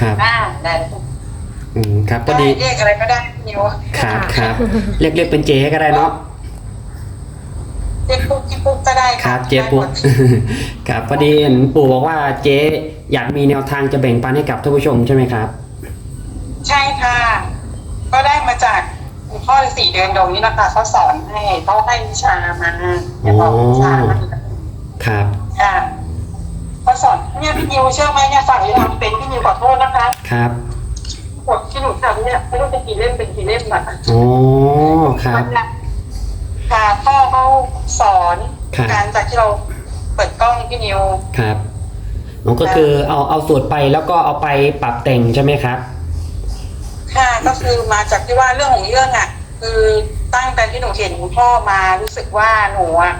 ครับอ่าได้อืมครับก็ได้ดีเรียกอะไรก็ได้พี่นิวครับครับเรียกเรียกเป็นเจ๊ก็ได้เนาะเจ๊ปุ๊กพี่ปุ๊กก็ได้ครับ เจ๊ปุ๊ก ครับพอดีเห็นปู่บอกว่าเจ๊อยากมีแนวทางจะแบ่งปันให้กับท่านผู้ชมใช่ไหมครับ ใช่ค่ะ ก็ได้มาจากคุณพ่อฤาษีเดือนดงนี่นะคะเขาสอนให้เขาให้วิชามาจะบอกวิชามาครับ ค่ะ เขาสอนเนี่ยพี่นิวเชื่อไหมเนี่ยสั่งทำเป็นพี่นิวขอโทษนะคะครับบทที่หนูทำเนี่ยไม่รู้เป็นกี่เล่มเป็นกี่เล่มอะโอ้ครับมันหนักค่ะพ่อเขาสอนครับการจากที่เราเปิดกล้องพี่นิวครับมันก็คือเอาเอาสูตรไปแล้วก็เอาไปปรับแต่งใช่ไหมครับ ค่ะก็คือมาจากที่ว่าเรื่องของเรื่องอะ คือตั้งแต่ที่หนูเห็นคุณพ่อมารู้สึกว่าหนูอะ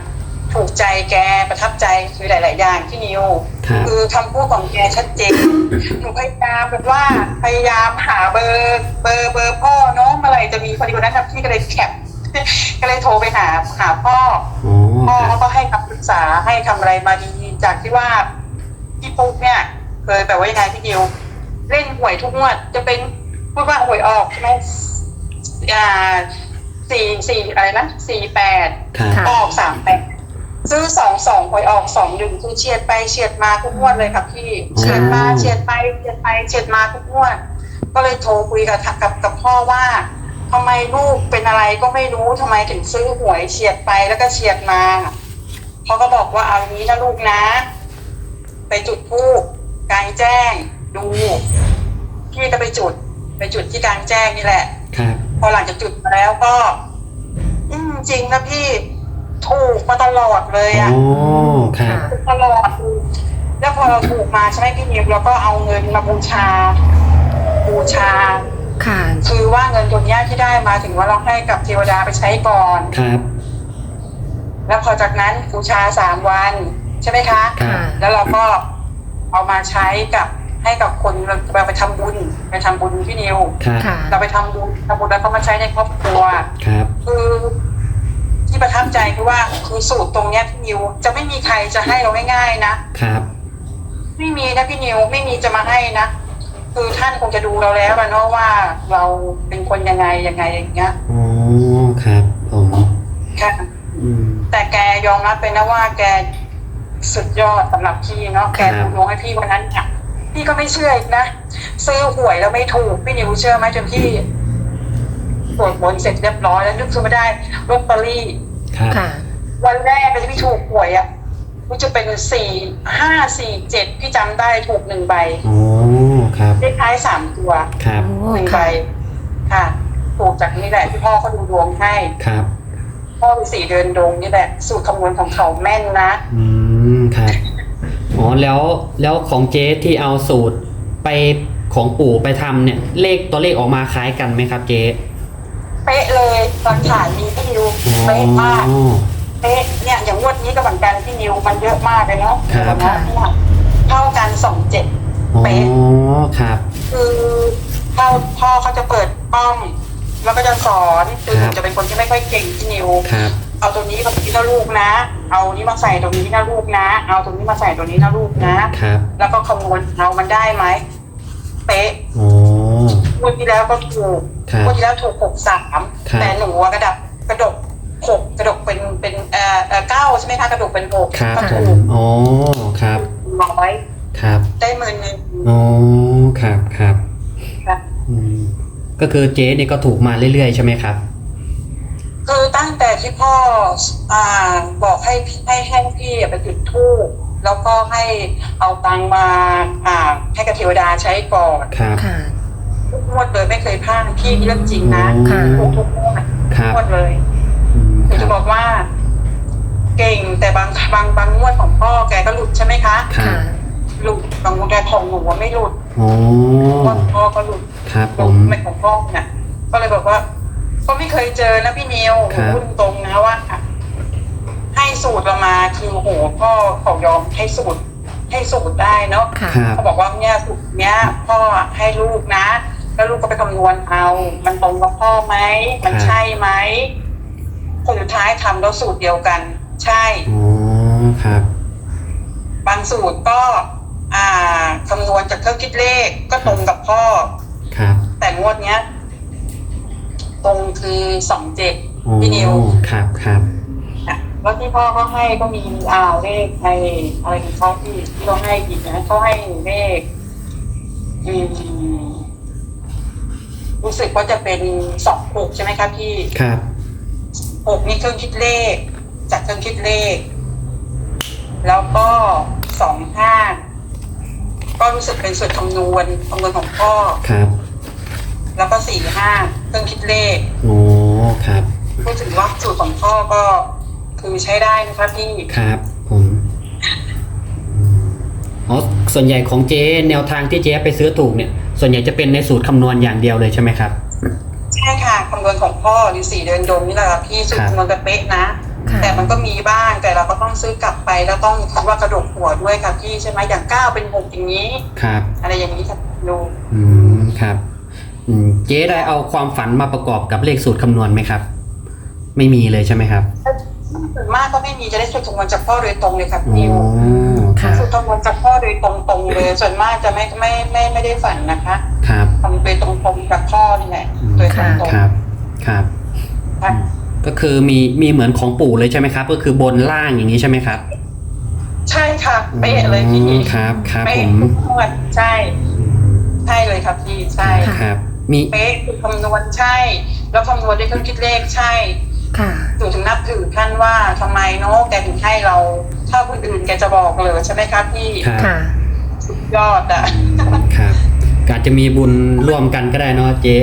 ถูกใจแกประทับใจคือหลาย ๆ อย่างที่นิวครับคือคำพูดของแกชัดเจนหนูพยายามแบบว่าพยายามหาเบอร์เบอร์เบอร์พ่อเนาะเมื่อไหร่จะมีพอดีวันนั้นครับพี่ก็เลยแคปก็เลยโทรไปหาหาพ่ออ๋อพ่อครัเขาบก็ให้คำปรึกษาให้คำอะไรมาดีจากที่ว่าพี่ปุ๊กเนี่ยเคยแบบว่ายังไงพี่ดิวเล่นหวยทุกงวดจะเป็นพูดว่าหวยออกใช่ไหมอ่าสี่สี่อะไรนะสี่แปดครับค่ะออกสามแปด ซื้อสองสองหวยออกสองหนึ่งคือเฉียดไปเฉียดมาทุกงวดเลยครับพี่เฉียดมาเฉียดไปเฉียดไปเฉียดมาทุกงวด ก็เลยโทรคุยกับกับกับพ่อว่าทำไมลูกเป็นอะไรก็ไม่รู้ทำไมถึงซื้อหวยเฉียดไปแล้วก็เฉียดมาเขาก็บอกว่าเอาอย่างนี้นะลูกนะ ไปจุดธูปกลางแจ้งดูพี่ก็ไปจุด ไปจุดที่กลางแจ้งนี่แหละครับพอหลังจากจุดมาแล้วก็ อืมจริงนะพี่ ถูกมาตลอดเลยอ๋ออะครับ ถูกตลอดแล้วพอเราถูกมาใช่ไหมพี่นิวเราก็เอาเงินมาบูชา บูชา ค่ะ คือว่าเงินตัวเนี้ยที่ได้มาถึงว่าเราให้กับเทวดาไปใช้ก่อน ครับ แล้วพอจากนั้นบูชาสามวันใช่ไหมคะ ครับ แล้วเราก็เอามาใช้กับให้กับคนเราไปทำบุญไปทำบุญพี่นิว ครับ ค่ะ เราไปทำบุญทำบุญแล้วก็มาใช้ในครอบครัว ครับ คือ ที่ประทับใจคือว่าคือสูตรตรงเนี้ยพี่นิว จะไม่มีใครจะให้เราง่ายๆนะครับ ไม่มีนะพี่นิวไม่มีจะมาให้นะคือท่านคงจะดูเราแล้วอะเนาะว่าเราเป็นคนยังไงยังไงอย่างเงี้ยอ๋อครับ ผมค่ะอืม แต่แกยอมรับไปนะว่าแกสุดยอดสำหรับพี่เนาะแกครับ ดูดวงให้พี่วันนั้นเนี่ยพี่ก็ไม่เชื่ออีกนะซื้อหวยแล้วไม่ถูกพี่นิวเชื่อไหมจนพี่ ตรวจผลเสร็จเรียบร้อยแล้วนึกขึ้นมาได้ลอตเตอรี่ ครับค่ะ วันแรกเลยที่พี่ถูกหวยอะมันจะเป็นสี่ห้าสี่เจ็ดพี่จำได้ถูกหนึ่งใบอ๋อครับเลขท้ายสามตัวครับโอ้หนึ่งใบค่ะ ค่ะ ถูกจากนี่แหละที่พ่อเขาดูดวงให้ ครับพ่อฤาษีเดินดงนี่แหละ สูตรคำนวณของเขาแม่นนะ อืมครับอ๋อแล้วแล้วของเจ๊ที่เอาสูตรไปของปู่ไปทำเนี่ย เลขตัวเลขออกมาคล้ายกันไหมครับเจ๊ เป๊ะเลยหลักฐานมีพี่นิวอ๋อเป๊ะมากเป๊ะเนี่ยอย่างงวดนี้ก็เหมือนกันพี่นิวมันเยอะมากเลยเนาะครับเดี๋ยวนะเท่ากันสองเจ็ดอ๋อเป๊ะครับ คือพ่อพ่อเขาจะเปิดกล้องแล้วก็จะสอนคือหครันูบจะเป็นคนที่ไม่ค่อยเก่งที่นิว ครับเอาตัวนี้มาตรงนี้นะลูกนะ เอานี้มาใส่ตรงนี้นะลูกนะ เอาตรงนี้มาใส่ตรงนี้นะลูกนะ ครับแล้วก็คำนวณเอามันได้ไหม เป๊ะอ๋อ งวดที่แล้วก็ถูกครับ งวดที่แล้วถูกหกสามครับ แต่หนูอะกระดับกระดกหกกระดกเป็นเป็นเอ่อเอ่อเก้าใช่ไหมคะกระดกเป็นหกครับก็ผถูมกอ๋อครับร้อยครับได้หมื่นหนึ่ง อ๋อครับครับค่ะอืมก็คือเจ๊เนี่ยก็ถูกมาเรื่อยๆใช่ไหมครับ คือตั้งแต่ที่พ่ออ่าบอกให้พี่ให้ให้พี่ไปจุดธูปแล้วก็ให้เอาตังค์มาอ่าให้กับเทวดาใช้ก่อน ครับ ค่ะ ทุกงวดเลยไม่เคยพลาดพี่เรื่องจริงนะค่ะถูกทุกงวดครับงวดเลยอืมคือคจะรับบอกว่า เก่งแต่บางบางบางงวดของพ่อแกก็หลุดใช่ไหมคะ ครัค่ะบหลุดบางงวดแกของหนูอะไม่หลุดอ๋องวดพ่อก็หลุด ครับผของมไม่ของพ่อเนี่ยก็เลยบอกว่า ก็ไม่เคยเจอนะพี่นิวครับ พูดตรงนะว่า ให้สูตรเรามาคือโหพ่อเขายอมให้สูตร ให้สูตรได้เนาะค่ะ ครับ เขาบอกว่าเนี่ยสูตรเนี้ย พ่อให้ลูกนะ แล้วลูกก็ไปคำนวณเอา มันตรงกับพ่อไหม มันครับใช่ไหมคนสุดท้ายทำแล้วสูตรเดียวกัน ใช่ อ๋อ ครับ บางสูตรก็ อ่าาคำนวณจากเครื่องคิดเลขก็ตรงกับพ่อ ครับ แต่งวดเนี้ย ตรงคือสองเจ็ดอ๋อพี่นิว ครับครับแล้วที่พ่อก็ให้ก็มีอ่าวเลขในอะไรของเขาที่ที่เขาให้อีกนะเขาให้เลขอืม รู้สึกว่าจะเป็นสองหกใช่ไหมครับพี่ครับหกนี่เครื่องคิดเลข จากเครื่องคิดเลข แล้วก็สองห้าก็รู้สึกเป็นสูตรคำนวณคำนวณของพ่อครับแล้วก็สี่ห้าเครื่องคิดเลขโอ้ครับพูดถึงว่าสูตรของพ่อก็คือใช้ได้นะคะพี่ครับผมอ๋อส่วนใหญ่ของเจ๊แนวทางที่เจ๊ไปซื้อถูกเนี่ย ส่วนใหญ่จะเป็นในสูตรคำนวณอย่างเดียวเลยใช่ไหมครับ ใช่ค่ะคำนวณของพ่อหรือสี่เดือนดมนี่แหละค่ะพี่สูตรคำนวณจะเป๊ะนะ ค่ะแต่มันก็มีบ้างแต่เราก็ต้องซื้อกลับไปแล้วต้องคิดว่ากระดกหัวด้วยค่ะพี่ใช่ไหมอย่างเก้าเป็นหกอย่างนี้ ครับ อะไรอย่างนี้ค่ะดูอืมครับอืมเจ๊ได้เอาความฝันมาประกอบกับเลขสูตรคำนวณไหมครับ ไม่มีเลยใช่ไหมครับส่วนมากก็ไม่มีจะได้สูตรคำนวณจากพ่อโดยตรงเลยค่ะอ๋พี่นิวอ ครับสูตรคำนวณจากพ่อโดยตรงๆเลย ส่วนมากจะไม่ไม่ไม่ไม่ได้ฝันนะคะครับทำโดยตรงๆจากพ่อนี่แหละอืมโดยตรงๆครับครับค่ะก็คือมีมีเหมือนของปู่เลยใช่ไหมครับ ก็คือบนล่างอย่างนี้ใช่ไหมครับ ใช่ค่ะเป๊ะเลยพี่อืมครับครับผเป๊ะมทุกงวดใช่ใช่เลยครับพี่ใช่ครับมีเป๊ะคือคำนวณใช่ แล้วคำนวณด้วยเครื่องคิดเลขใช่ ค่ะ หนูถึงนับถือท่านว่าทำไมเนาะแกถึงให้เรา ถ้าคนอื่นแกจะบอกเลยใช่ไหมครับพี่ครับค่ะ สุดยอดอะอืมครับก็อาจจะมีบุญร่วมกันก็ได้เนาะเจ๊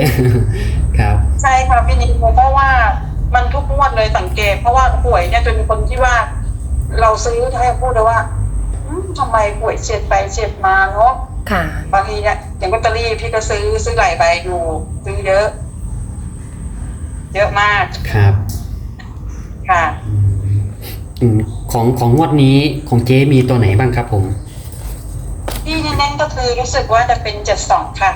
ครับ ใช่ค่ะพี่นิโมเพราะว่ามันทุกงวดเลยสังเกต เพราะว่าหวยเนี่ยจนคนที่ว่า เราซื้อให้พูดเลยว่าอืมทำไมหวยเฉียดไปเฉียดมาเนาะค่ะ บางทีเนี่ยอย่างลอตเตอรี่พี่ก็ซื้อซื้อหลายใบอยู่ซื้อเยอะ เยอะมากครับ ค่ะ อืมของของงวดนี้ของเจ๊มีตัวไหนบ้างครับผม ที่เน้นๆก็คือรู้สึกว่าจะเป็นเจ็ดสองค่ะ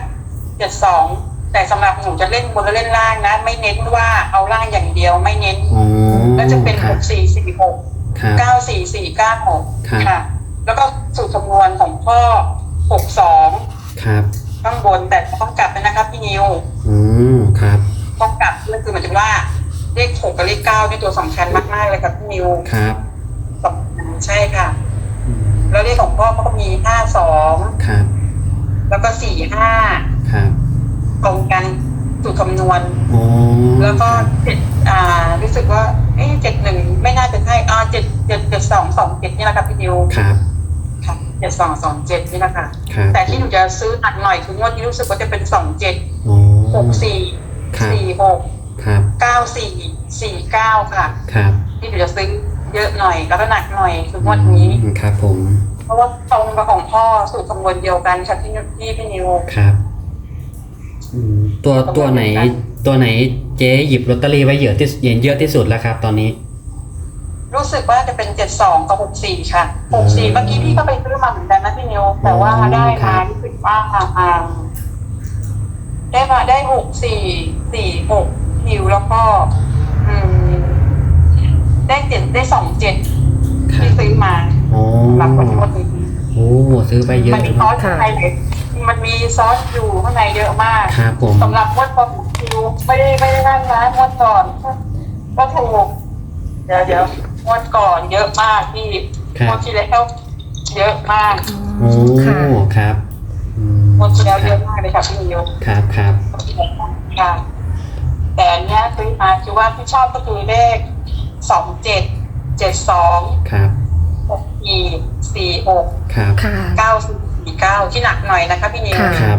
เจ็ดสองแต่สำหรับหนูจะเล่นบนและเล่นล่างนะ ไม่เน้นว่าเอาล่างอย่างเดียวไม่เน้น อ๋อแล้วจะเป็นคหรับกสี่สี่หกครับ เก้าสี่สี่เก้าหกครับ ค่ะ แล้วก็สูตรคำนวณของพ่อหกสองครับ ข้างบนแต่ต้องกลับไปนะครับพี่นิว อืมครับ ต้องกลับก็คือหมายถึงว่า เลขหกกับเลขเก้านี่ตัวสำคัญมากๆเลยครับพี่นิวครับสำคัญใช่ค่ะ อืมแล้วเลขของพ่อเขาก็มีห้าสองครับแล้วก็สี่ห้าครับตรงกันสูตรคำนวณอ๋อแล้วก็เจ็ดอ่า รู้สึกว่า เอ๊ะเจ็ดหนึ่งไม่น่าจะใช่อ่าเจ็ดเจ็ดเจ็ดสองสองเจ็ดนี่แหละครับพี่นิวครับค่ะเจ็ดสองสองเจ็ดนี่แหละค่ะ ครับแต่ที่หนูจะซื้อหนักหน่อยคืองวดนี้รู้สึกว่าจะเป็นสองเจ็ดอ๋อหกสี่ครับสี่หก ครับเก้าสี่สี่เก้าค่ะ ครับที่หนูจะซื้อเยอะหน่อยแล้วก็หนักหน่อยคืองวดนี้ อืมครับผมเพราะว่าตรงกับของพ่อสูตรคำนวณเดียวกันค่ะที่พี่พี่นิว ครับอืมตัวตัวไหน ตัวไหนเจ๊หยิบลอตเตอรี่ไว้เยอะที่เยอะที่สุดแล้วครับ ตอนนี้ รู้สึกว่าจะเป็นเจ็ดสองกับหกสี่ค่ะหกสี่เมื่อกี้พี่ก็ไปซื้อมาเหมือนกันนะพี่นิว แต่ว่าได้มารู้สึกว่าอ่าได้มาได้หกสี่สี่หก นิวแล้วก็อืมได้เจ็ดได้สองเจ็ดครัที่บซื้อมาอ๋อสำหรับคนคนนี้โอ้ซื้อไปเยอะมันมีซอสข้างในเลยมันมีซอสอยู่ข้างในเยอะมากครับผมสำหรับงวดก่อนคิวไม่ได้ไม่ได้นั่งร้านงวดก่อนก็ถูกเดี๋ยวเดี๋ยวงวดก่อนเยอะมากพี่ครับงวดที่แล้วเยอะมากโอ้ค่ะ ครับอืมงวดที่แล้วเยอะมากเลยค่ะพี่นิวครับครับ ค่ะแต่อั นเนี้ยซื้อมาคือว่าที่ชอบก็คือเลขสองเจ็ดเจ็ดสองครับหกสี่สี่หกครับค่ะ เก้าสี่เก้าที่หนักหน่อยนะคะพี่นิวค่ะ ครับ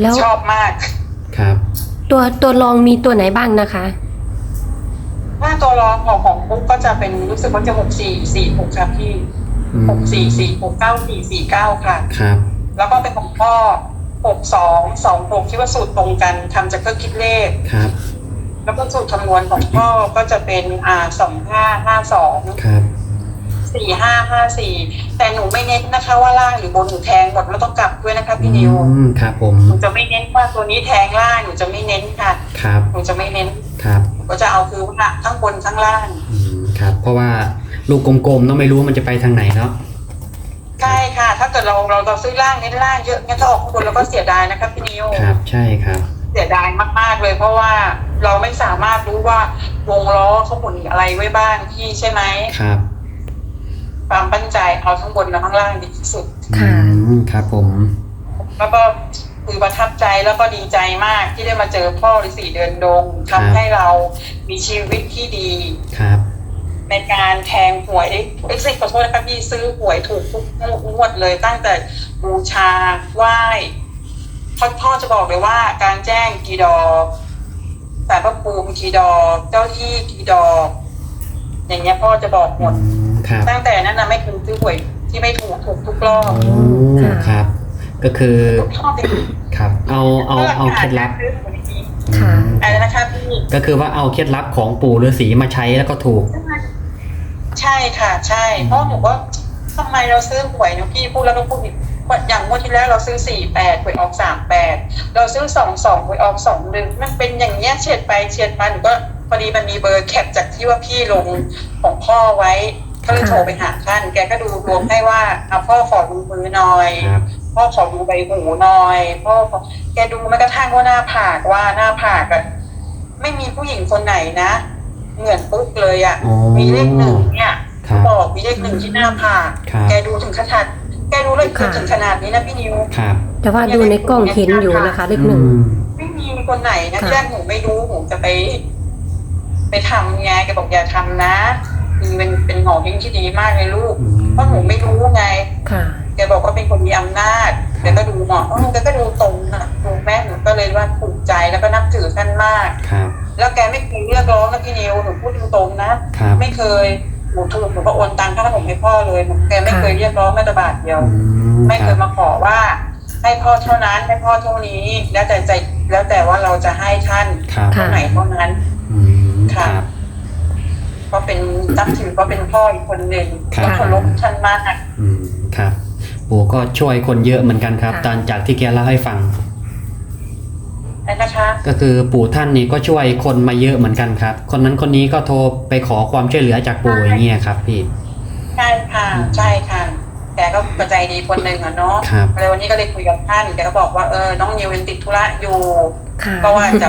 แล้วชอบมาก ครับตัวตัวรองมีตัวไหนบ้างนะคะ ถ้าตัวรองของของปุ๊กก็จะเป็นรู้สึกว่าจะหกสี่สี่หกครับพี่อืมหกสี่สี่หกเก้าสี่สี่เก้าค่ะ ครับแล้วก็เป็นของพ่อหกสองสองหกที่ว่าสูตรตรงกันทำจากเครื่องคิดเลข ครับ แล้วก็สูตรคำนวณของพ่อก็จะเป็นอ่าสองห้าห้าสองครับ สี่ห้าห้าสี่แต่หนูไม่เน้นนะคะ ว่าล่างหรือบนหนูแทงหมดแล้วต้องกลับด้วยนะคะพี่นิวอืมครับผม หนูจะไม่เน้นว่าตัวนี้แทงล่างหนูจะไม่เน้นค่ะ ครับ หนูจะไม่เน้นครับ หนูก็จะเอาคือว่าข้างบนข้างล่างอืม ครับ เพราะว่าลูกกลมๆต้องไม่รู้ว่ามันจะไปทางไหนเนาะ ใช่ค่ะ ถ้าเกิดเราเราเราซื้อล่างเน้นล่างเยอะงั้นถ้าออกข้างบนเราก็เสียดายนะครับพี่นิว ครับ ใช่ครับ เสียดายมากๆเลยเพราะว่า เราไม่สามารถรู้ว่าวงล้อเขาหมุนอะไรไว้บ้างพี่ใช่ไหมครับ ความปั้นใจเอาทั้งบนและข้างล่างดีที่สุดค่ะอืมครับผม แล้วก็คือประทับใจแล้วก็ดีใจมากที่ได้มาเจอพ่อฤาษีเดินดงทำให้เรามีชีวิตที่ดี ครับ ในการแทงหวยเอ็กซ์ขอโทษนะครับพี่ซื้อหวยถูกทุกงวดเลย ตั้งแต่บูชาไหว้พ่อพ่อจะบอกเลยว่าการแจ้งกี่ดอกสารพระภูมิกี่ดอก เจ้าที่กี่ดอก อย่างเงี้ยพ่อจะบอกหมอืดมครับตั้งแต่นั้นนะไม่เคยซื้อหวยที่ไม่ถูกถูกทุกรอบโอ้ครับ ก็คือทุกรอบจริงครับ เอาเอาเอาเคล็ดลับซื้อหวยจริงค่ะอืมอะไรนะคะพี่ ก็คือว่าเอาเคล็ดลับของปู่ฤาษีมาใช้แล้วก็ถูก ใช่ค่ะ ใช่เพราะหนูว่าทำไมเราซื้อหวยเนะพี่พูดแล้วก็พูดอีก อย่างงวดที่แล้วเราซื้อสี่แปดหวยออกสามแปดเราซื้อสองสองหวยออกสองหนึ่งมันเป็นอย่างเงี้ยเฉียดไปเฉียดมาหนูก็พอดีมันมีเบอร์แคปจากที่ว่าพี่ลงของพ่อไว้ก็เลยค่ะโทรไปหาท่านแกก็ดูรวมให้ว่าเอาพ่อขอดูมือหน่อยครับพ่อขอดูใบหูหน่อยพ่อขอแกดูแม้กระทั่งว่าหน้าผากว่าหน้าผากอะไม่มีผู้หญิงคนไหนนะ เหมือนปุ๊บเลยอะอ๋อมีเลขหนึ่งเนี่ยครับบอกมีเลขหนึ่งที่หน้าผากครับแกดูถึงขนาด แกดูเลยค่ะถึงขนาดนี้นะพี่นิว ครับแต่ว่าดูในกล้องเห็นอยู่นะคะเลขหนึ่ง อืมไม่มีคนไหนนะค่ะ ที่แรกหนูไม่รู้หนูจะไป ไปทำไงแกบอกอย่าทำนะคือเป็นเป็นหมอเฮงที่ดีมากเลยลูกอืมเพราะหนูไม่รู้ไงค่ะ แกบอกว่าเป็นคนมีอำนาจแกก็ดูหมอเออแกก็ดูตรงนะดูแม่หนูก็เลยว่าภูมิใจแล้วก็นับถือท่านมาก ครับแล้วแกไม่เคยเรียกร้องนะพี่นิวหนูพูดตรงๆนะครับ ไม่เคย หนูถูกหนูก็โอนตังค่าขนมให้พ่อเลยหนูแกไม่เคยเรียกร้องแม้แต่บาทเดียว ไม่เคยมาขอว่า ให้พ่อเท่านั้นให้พ่อเท่านี้ แล้วแต่ใจแล้วแต่ว่าเราจะให้ท่านเท่าไหนเท่านั้นครับก็เป็นนับถือก็เป็นพ่ออีกคนหนึ่งก็เคารพท่านมากอืมครับปู่ก็ช่วยคนเยอะเหมือนกันครับตอนจากที่แกเล่าให้ฟัง ก็คือปู่ท่านนี่ก็ช่วยคนมาเยอะเหมือนกันครับ คนนั้นคนนี้ก็โทรไปขอความช่วยเหลือจากปู่อย่างเงี้ยครับพี่ ใช่ค่ะใช่ค่ะแกก็กระใจดีคนหนึ่งอะเนาะครับ เลยวันนี้ก็เลยคุยกับท่านแกก็บอกว่าเออน้องนิวยังติดธุระอยู่ ค่ะ ก็ว่าจะ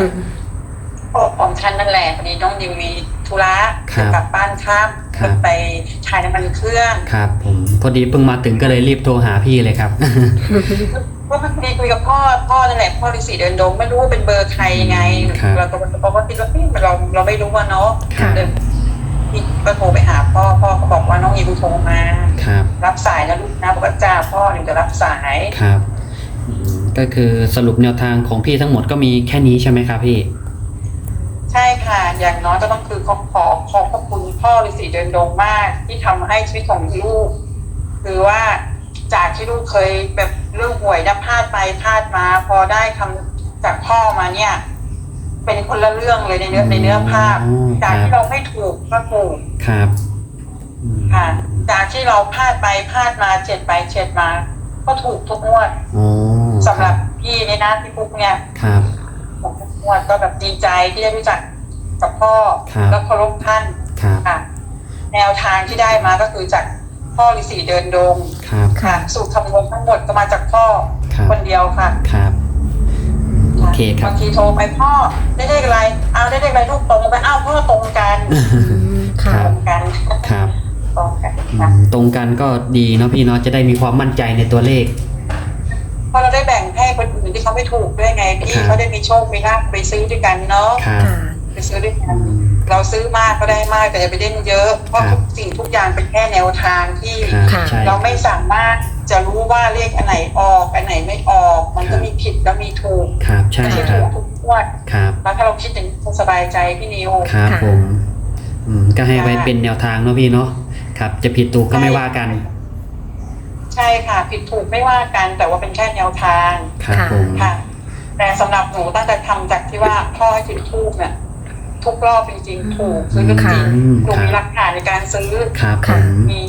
พ่อของท่านนั่นแหละวันนี้น้องนิวมีธุระครับจะกลับบ้านครับครับ ไปถ่ายน้ำมันเครื่องครับผมพอดีเพิ่งมาถึงก็เลยรีบโทรหาพี่เลยครับ ก็พอดีคุยกับพ่อพ่อนั่นแหละพ่อฤาษีเดินดงไม่รู้ว่าเป็นเบอร์ใครยังไงครับ เราก็เราก็คิดว่าเฮ้ยเราเราไม่รู้ว่าเนาะครับเดินพี่ก็โทรไปหาพ่อพ่อก็บอกว่าน้องอีบูโทรมา ครับรับสายนะลูกนะบอกว่าจ้าพ่อหนูจะรับสาย ครับอืมก็คือสรุปแนวทางของพี่ทั้งหมดก็มีแค่นี้ใช่ไหมครับพี่ใช่ ค่ะ อย่างน้อยก็ต้องคือขอขอขอบพระคุณพ่อฤาษีเดินดงมาก ที่ทำให้ชีวิตของลูก คือว่าจากที่ลูกเคยแบบเรื่องหวยนะพลาดไปพลาดมา พอได้คำจากพ่อมาเนี่ย เป็นคนละเรื่องเลยในเนื้อในเนื้อภาพอ๋อจากครัที่บเราไม่ถูกก็ถูกครับอืมค่ะ จากที่เราพลาดไปพลาดมาเจ็ดไปเจ็ดมา ก็ถูกทุกงวดอ๋อสำหรับพี่ในหน้าพี่ปุ๊กเนี่ยครับถูกทุกงวดก็แบบดีใจที่ได้รู้จัก กับพ่อครับแล้วเคารพท่านครับค่ะ แนวทางที่ได้มาก็คือจากพ่อฤาษีเดินดงครับค่ะ สูตรคำนวณทั้งหมดก็มาจากพ่อครับคนเดียวค่ะครับโอเคครับบางทีโทรไปพ่อได้เลขอะไรเอาได้เลขอะไรลูกตรงไปอ้าวพ่อตรงกันอืมคค่ะรัตบรงกันครับตรงกันอืค่ะมตรงกันก็ดีเนาะพี่เนาะจะได้มีความมั่นใจในตัวเลข เพราะเราได้แบ่งให้คนอื่นที่เขาไม่ถูกด้วยไงพี่ครับ เขาได้มีโชคมีลาภไปซื้อด้วยกันเนาะ ครับ ค่ะไป ซื้อด้วยกัอืนมเราซื้อมากก็ได้มากแต่อย่าไปเล่นเยอะ เพราะครับทุกสิ่งทุกอย่างเป็นแค่แนวทางที่ครับค่ะใช่ เราไม่สามารถจะรู้ว่าเลขอันไหนออกอันไหนไม่ออก มันก็มีผิดแล้วมีถูกครับใช่ไม่ใช่คถูรับกทุกงวดครับ แล้วถ้าเราคิดอย่างนี้สบายใจพี่นิว ครับค่ะ ผมอืมก็ให้ไว้ค่ะ เป็นแนวทางเนาะพี่เนาะครับ จะผิดถูกก็ไม่ว่ากันใช่ค่ะ ผิดถูกไม่ว่ากันแต่ว่าเป็นแค่แนวทาง ครับค่ะผม ค่ะ แต่สำหรับหนูตั้งแต่ทำจากที่ว่าพ่อให้จุดทูบเนี่ย ทุกรอบจริงๆ ถูกซื้อเรื่องจริงอืมหนูครับมีหลักฐานในการซื้อครับผค่ะมมี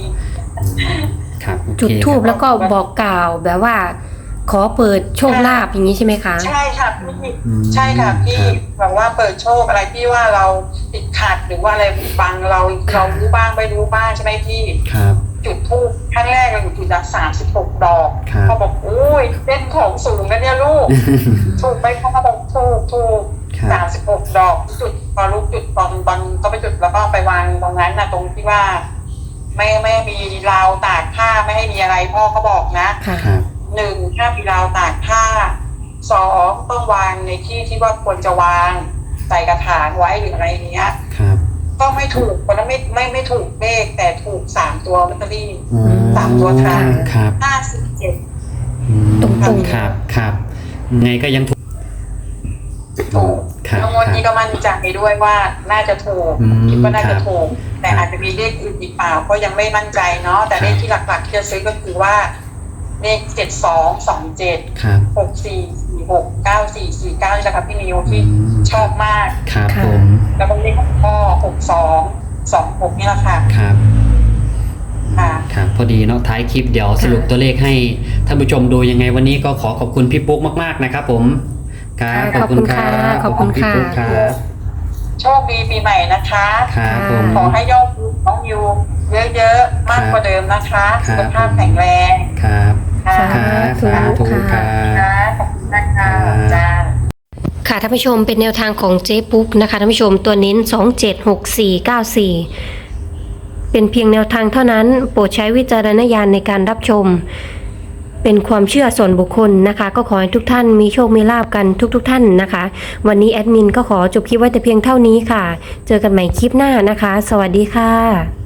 อืมครับโอเคจุดทูบครับแล้วก็บอกกล่าวแบบว่า ขอเปิดโชคลาภอย่างนี้ใช่ไหมคะ ใช่ค่ะพี่อืมใช่ค่ะพี่ครับแบบว่าเปิดโชคอะไรที่ว่าเราติดขัดหรือว่าอะไรบางเราเรารู้บ้างไม่รู้บ้างใช่ไหมพี่ครับจุดทูบขั้นแรกเลยจุดละสามสิบหกดอกครับเขาบอกอุ้ยเล่นของสูงกันเนี่ยลูกถูกไปเขาก็บอกถูกถูก ครับ สามสิบหกดอกจุดพอลูกจุดตอนตอนก็ไปจุดแล้วก็ไปวางตรงนั้นนะตรงที่ว่า ไม่ไม่มีราวตากผ้าไม่ให้มีอะไรพ่อเขาบอกนะค่ะ ครับ หนึ่งห้ามมีราวตากผ้าสองต้องวางในที่ที่ว่าควรจะวางใส่กระถางไว้หรืออะไรอย่างเงี้ย ครับ ก็ไม่ถูกคนนั้นไม่ไม่ไม่ถูกเลขแต่ถูกสามตัวลอตเตอรี่ อืมสามตัวท้ายครับห้าสิบเจ็ด อืมตรงๆ ครับ ครับ ไงก็ยังถูก ถูกครับ แล้วงวดนี้ก็มั่นใจด้วยว่าน่าจะถูกอืมคิดว่าน่าครัจะบถูก แต่ครับอาจจะมีเลขอื่นอีกเปล่าก็ยังไม่มั่นใจเนาะแต่ครับเลขที่หลักๆที่จะซื้อก็คือว่าเลขเจ็ดสองสองเจ็ดครับหกสี่สี่หกเก้าสี่สี่เก้านี่แหละครับพี่นิวที่อืมชอบมากครับค่ะผมแล้วก็เลขของพ่อหกสองสองหกนี่แหละค่ะครับค่ะครับพอดีเนาะท้ายคลิปเดี๋ยวสรุปตัวเลขให้ท่านผู้ชมดูยังไงวันนี้ก็ขอขอบคุณพี่ปุ๊กมาก ๆ นะครับผม ครับค่ะขอบคุณครัขอบคุณค่ะพี่ปุ๊กครับโชคดีปีใหม่นะคะครับผมขอให้ยอดวิวน้องยูเยอะๆ มากกว่าเดิมนะคะครัสุบขภาพแข็งแรงครับค่ะครับสาธุครับค่ะขอบคุณนะคะครับจ้าค่ะท่านผู้ชมเป็นแนวทางของเจ๊ปุ๊กนะคะท่านผู้ชมตัวเน้น 276494 เป็นเพียงแนวทางเท่านั้น โปรดใช้วิจารณญาณในการรับชม เป็นความเชื่อส่วนบุคคลนะคะ ก็ขอให้ทุกท่านมีโชคมีลาบกันทุกๆทท่านนะคะ วันนี้แอดมินก็ขอจบคลิปไว้แต่เพียงเท่านี้ค่ะ เจอกันใหม่คลิปหน้านะคะ สวัสดีค่ะ